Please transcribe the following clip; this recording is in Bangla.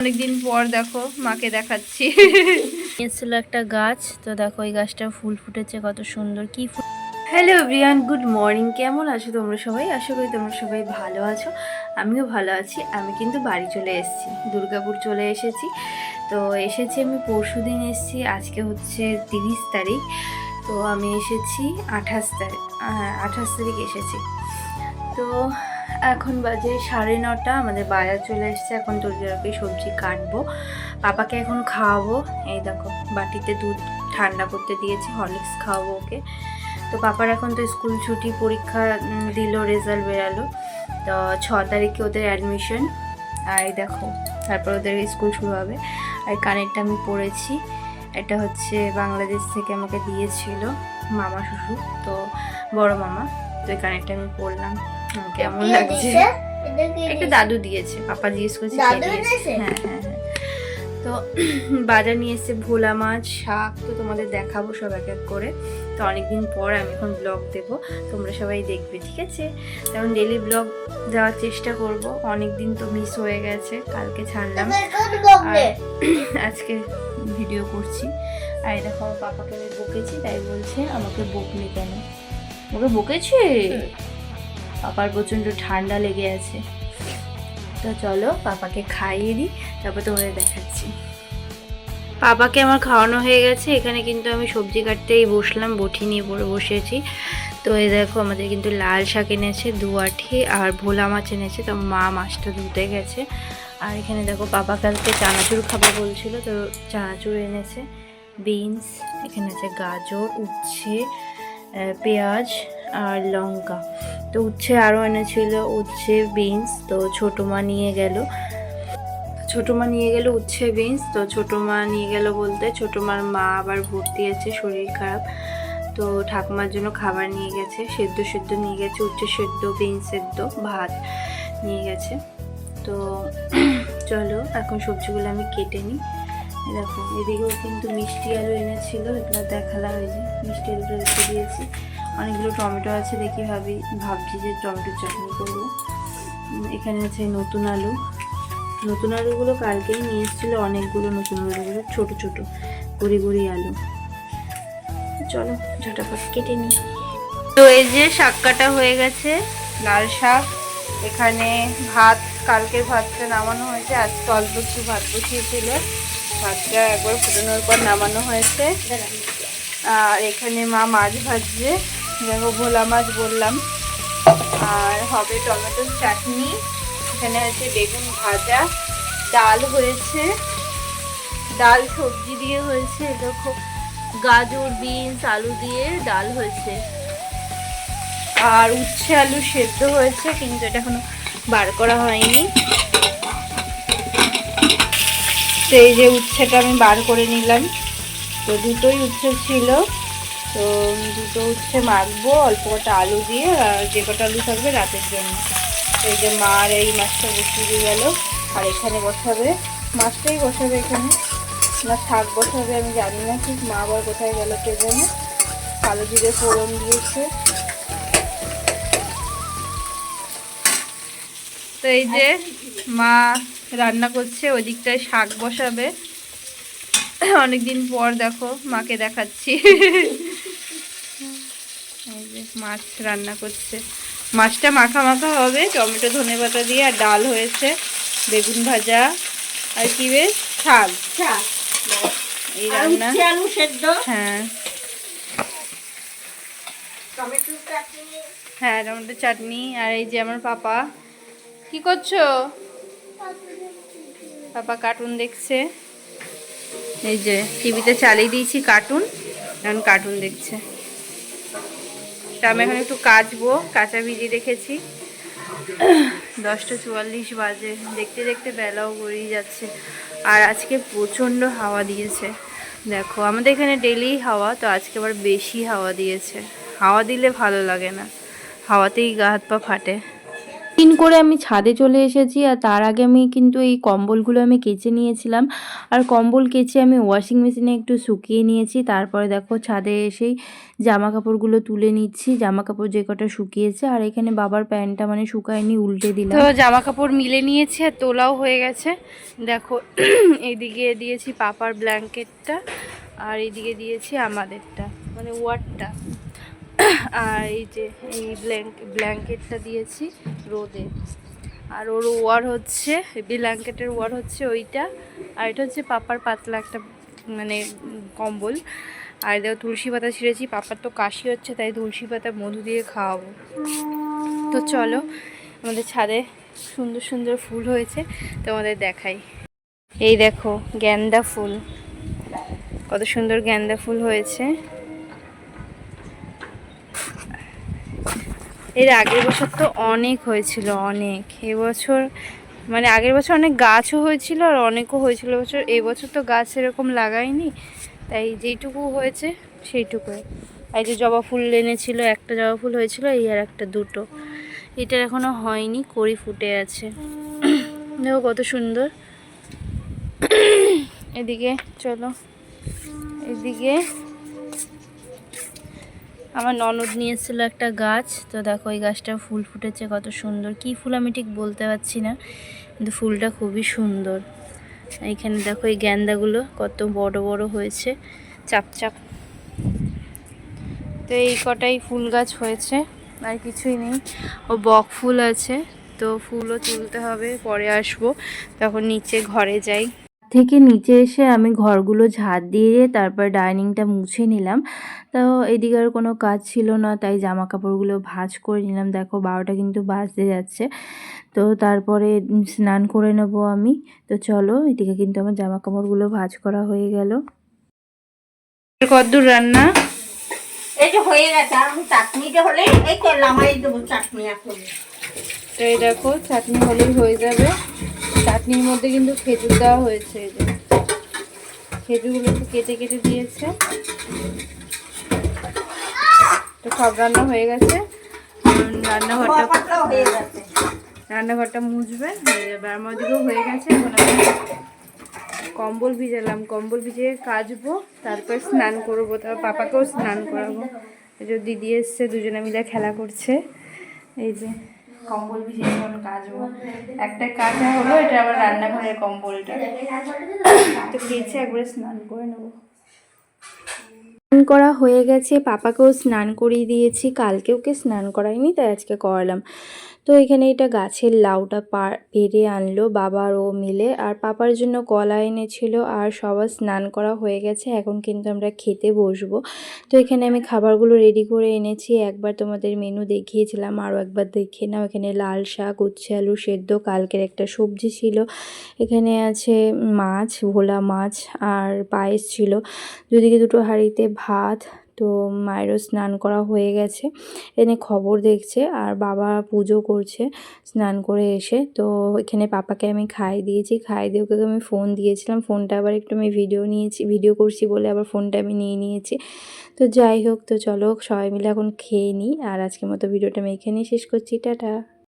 অনেকদিন পর দেখো মাকে দেখাচ্ছি। এসেছিল একটা গাছ তো দেখো এই গাছটা ফুল ফুটেছে কত সুন্দর কি ফুল হ্যালো ব্রিয়ান গুড মর্নিং কেমন আছো তোমরা সবাই? আশা করি তোমরা সবাই ভালো আছো আমিও ভালো আছি আমি কিন্তু বাড়ি চলে এসেছি দুর্গাপুর চলে এসেছি। তো এসেছি আমি পরশু দিন এসেছি আজকে হচ্ছে তিরিশ তারিখ তো আমি এসেছি আঠাশ তারিখ হ্যাঁ আঠাশ তারিখ এসেছি। তো এখন বাজে সাড়ে নটা, আমাদের বাজার চলে এসেছে। এখন তরকারি সবজি কাটবো। পাপাকে এখন খাওয়াবো। এই দেখো, বাটিতে দুধ ঠান্ডা করতে দিয়েছি, হরলিক্স খাওয়াবো ওকে। তো পাপার এখন তো স্কুল ছুটি, পরীক্ষা দিল, রেজাল্ট বেরালো। তো ছ তারিখে ওদের অ্যাডমিশন। আর দেখো, তারপর ওদের স্কুল শুরু হবে। আর কানেরটা আমি পড়েছি এটা হচ্ছে বাংলাদেশ থেকে আমাকে দিয়েছিল মামা শ্বশুর, তো বড় মামা। তো এই কানেরটা আমি পড়লাম কেমন লাগছে? একটা দাদু দিয়েছে পাপা জিজ্ঞেস করছে? হ্যাঁ হ্যাঁ হ্যাঁ। তো বাজার নিয়ে এসেছে ভোলা মাছ শাক তো তোমাদের দেখাবো সব এক এক করে। তো অনেকদিন পর আমি এখন ব্লগ দেবো তোমরা সবাই দেখবে ঠিক আছে? তেমন ডেলি ব্লগ দেওয়ার চেষ্টা করব। অনেক দিন তো মিস হয়ে গেছে কালকে ছাড়লাম। আজকে ভিডিও করছি। আর দেখো আমার পাপাকে আমি বকেছি তাই বলছে আমাকে বকলি কেন? ওকে বকেছি? পাপার প্রচণ্ড ঠান্ডা লেগে আছে। তো চলো পাপাকে খাইয়ে দিই, তারপর তোমাদের দেখাচ্ছি। পাপাকে আমার খাওয়ানো হয়ে গেছে, এখানে কিন্তু আমি সবজি কাটতেই বসলাম, বটি নিয়ে পরে বসেছি। তো এই দেখো আমাদের কিন্তু লাল শাক এনেছে দুয়াঠি আর ভোলা মাছ এনেছে, তো মা মাছটা ধুতে গেছে। আর এখানে দেখো পাপা কালকে চানাচুর খাবে বলছিল, তো চানাচুর এনেছে, বিনস, এখানে আছে গাজর, উচ্ছে পেঁয়াজ আর লঙ্কা। তো উচ্ছে আরও এনেছিল, উচ্ছে বিনস তো ছোটো মা নিয়ে গেল। ছোটো মা নিয়ে গেল উচ্ছে বিনস তো ছোটো মা নিয়ে গেল বলতে ছোটো মার মা আবার ভর্তি আছে, শরীর খারাপ। তো ঠাকুমার জন্য খাবার নিয়ে গেছে, সেদ্ধ সেদ্ধ নিয়ে গেছে, উচ্ছে সেদ্ধ বিনস সেদ্ধ, ভাত নিয়ে গেছে। তো চলো, এখন সবজিগুলো আমি কেটে নিই। দেখো, এদিকেও কিন্তু মিষ্টি আলু এনেছিল, এগুলো এই যে মিষ্টি আলুটা রেখে দিয়েছি। অনেকগুলো টমেটো আছে দেখি ভাবি, ভাবছি যে টমেটোর চাটনি করব। এখানে আছে নতুন আলু। নতুন আলুগুলো কালকেই নিয়ে এসেছিল অনেকগুলো নতুন আলুগুলো, ছোট ছোট, গুড়ি গুড়ি আলু। চলো, ঝটাপট কেটে নিই। তো এই যে শাক কাটা হয়ে গেছে, লাল শাক। এখানে ভাত, কালকের ভাতটা নামানো হয়েছে, আজকে অল্প একটু ভাত বসিয়েছিল। ভাতটা একবার ফুটানোর পর নামানো হয়েছে। আর এখানে মা মাছ ভাজছে। দেখো ভোলা মাছ বললাম। আর হবে টমেটোর চাটনি। এখানে আছে বেগুন ভাজা। ডাল হয়েছে। ডাল সবজি দিয়ে হয়েছে দেখো। গাজর, বিনস, আলু দিয়ে ডাল হয়েছে। আর উচ্ছে আলু সেদ্ধ হয়েছে, কিন্তু এটা এখনও বার করা হয়নি। এই যে উচ্ছেটা আমি বার করে নিলাম। তো দুটোই উচ্ছে ছিল। তো দুটো উচ্ছে মাখবো, অল্প কটা আলু দিয়ে, আর যে কটা আলু থাকবে রাতের জন্য। এই যে মার এই মাছটা বসিয়ে গেল, আর এখানে বসাবে, মাছটাই বসাবে এখানে। না, শাক বসাবে, আমি জানি না ঠিক, মা আবার কোথায় গেল কে জানে। কালো জিরে ফোড়ন দিয়েছে। তো এই যে মা রান্না করছে ওই দিকটায় শাক বসাবে। অনেকদিন পর দেখো, মাকে দেখাচ্ছি। মাছ রান্না করছে। মাছটা মাখা মাখা হবে টমেটো ধনে পাতা দিয়ে আর ডাল হয়েছে বেগুন ভাজা আর কি বেশ শাক। এই রান্না। আলু সেদ্ধ? হ্যাঁ। হ্যাঁ টমেটো চাটনি আর এই যে আমার পাপা। কি করছ? পাপা কার্টুন দেখছে। এই যে টিভিতে চালিয়ে দিয়েছি কার্টুন এখন কার্টুন দেখছে। তা আমি এখন একটু কাচবো, কাঁচা ভিজিয়ে রেখেছি। দশটা চুয়াল্লিশ বাজে, দেখতে দেখতে বেলাও গড়িয়ে যাচ্ছে। আর আজকে প্রচণ্ড হাওয়া দিয়েছে। দেখো, আমাদের এখানে ডেলি হাওয়া, তো আজকে আবার বেশি হাওয়া দিয়েছে। হাওয়া দিলে ভালো লাগে না। হাওয়াতেই গা হাত পা ফাটে। দিন করে আমি ছাদে চলে এসেছি আর তার আগে আমি কিন্তু এই কম্বলগুলো আমি কেচে নিয়েছিলাম। আর কম্বল কেচে আমি ওয়াশিং মেশিনে একটু শুকিয়ে নিয়েছি। তারপরে দেখো ছাদে এসেই জামা কাপড়গুলো তুলে নিচ্ছি। জামা কাপড় যে কটা শুকিয়েছে আর এখানে বাবার প্যান্টটা মানে শুকায়নি, উল্টে দিলাম। তো জামা কাপড় মিলে নিয়েছি আর তোলাও হয়ে গেছে। দেখো এইদিকে দিয়েছি পাপার ব্ল্যাঙ্কেটটা আর এইদিকে দিয়েছি আমাদেরটা মানে ওয়ারটা এই যে এই ব্ল্যাঙ্ক ব্ল্যাঙ্কেটটা দিয়েছি রোদে। আর ওর ওয়ার হচ্ছে ব্ল্যাঙ্কেটের ওয়ার হচ্ছে ওইটা, আর এটা হচ্ছে পাপার পাতলা একটা মানে কম্বল। আর দেখো তুলসী পাতা ছিঁড়েছি, পাপার তো কাশি হচ্ছে, তাই তুলসী পাতা মধু দিয়ে খাওয়াবো। তো চলো, আমাদের ছাদে সুন্দর সুন্দর ফুল হয়েছে, তোমাদের দেখাই। এই দেখো গ্যান্দা ফুল। কত সুন্দর গ্যান্দা ফুল হয়েছে। এর আগের বছর তো অনেক হয়েছিল, অনেক। এবছর মানে আগের বছর অনেক গাছও হয়েছিল আর অনেকও হয়েছিল। বছর এবছর তো গাছ এরকম লাগাইনি। তাই যেইটুকু হয়েছে সেইটুকু এই যে জবা ফুল এনেছিল, একটা জবা ফুল হয়েছিল, এই আর একটা দুটো। এটার এখনও হয়নি, কড়ি ফুটে আছে। দেখো কত সুন্দর। এদিকে, চলো। এদিকে আমার ননদ নিয়ে এসেছিল একটা গাছ। তো দেখো ওই গাছটা ফুল ফুটেছে কত সুন্দর। কি ফুল আমি ঠিক বলতে পারছি না, কিন্তু ফুলটা খুবই সুন্দর। এইখানে দেখো, এই গ্যান্দাগুলো কত বড় বড় হয়েছে, চাপ চাপ। তো এই কটাই ফুল গাছ হয়েছে, আর কিছুই নেই। ও বক ফুল আছে, তো ফুলও তুলতে হবে, পরে আসব। তখন নিচে ঘরে যাই। থেকে নিচে এসে আমি ঘরগুলো ঝাড় দিয়ে তারপর ডাইনিংটা মুছে নিলাম। তো এদিকে আর কোনো কাজ ছিল না তাই জামা কাপড়গুলো ভাঁজ করে নিলাম। দেখো বারোটা কিন্তু বাজতে যাচ্ছে। তো তারপরে স্নান করে নেব আমি। তো চলো এদিকে কিন্তু আমার জামা কাপড়গুলো ভাঁজ করা হয়ে গেল। কদ্দূর রান্না? এই যে হয়ে গেছে আমি চাটনিটা হলে এই তো লামাই দেবো চাটনি এখন। তো এই দেখো চাটনি হলেই হয়ে যাবে। চাটনির মধ্যে কিন্তু খেজুর দেওয়া হয়েছে এই যে। খেজুরগুলো একটু কেটে কেটে দিয়েছে। তো সব রান্না হয়ে গেছে। রান্নাঘরটা হয়ে গেছে। রান্নাঘরটা মুছবে। হয়ে যাবে আর হয়ে গেছে। এখন আমি কম্বল ভিজালাম। কম্বল ভিজিয়ে কাচবো তারপর স্নান করব। তারপর পাপাকেও স্নান করাবো। এই যে দিদি এসছে দুজনে মিলে খেলা করছে। এই যে কম্বল ভিজিয়ে এখন কাচবো একটা কাজ হলো এটা আবার রান্নাঘরের কম্বলটা। তো খেয়েছে একবারে স্নান করে নেব। স্নান করা হয়ে গেছে। পাপাকেও স্নান করিয়ে দিয়েছি। কালকে ওকে স্নান করাইনি, তাই আজকে করালাম। তো এখানে এটা গাছের লাউটা পেরে আনলো বাবার ও মিলে। আর পাপার জন্য কলা এনেছিল আর সবার স্নান করা হয়ে গেছে। এখন কিন্তু আমরা খেতে বসবো। তো এখানে আমি খাবারগুলো রেডি করে এনেছি। একবার তোমাদের মেনু দেখিয়েছিলাম, আরও একবার দেখে নাও। এখানে লাল শাক, উচ্ছে, আলু সেদ্ধ, কালকের একটা সবজি ছিল। এখানে আছে মাছ, ভোলা মাছ আর পায়েস ছিল। দুদিকে দুটো হাঁড়িতে ভাত, তো মায়েরও স্নান করা হয়ে গেছে। এনে খবর দেখছে আর বাবা পুজো করছে স্নান করে এসে। তো এখানে পাপাকে আমি খাই দিয়েছি, খাই দিয়ে ওকে আমি ফোন দিয়েছিলাম। ফোনটা আবার একটু আমি ভিডিও নিয়েছি, ভিডিও করছি বলে আবার ফোনটা আমি নিয়ে নিয়েছি। তো যাই হোক, তো চলো সবাই মিলে এখন খেয়ে নিই। আর আজকের মতো ভিডিওটা আমি এখানেই শেষ করছি। টাটা।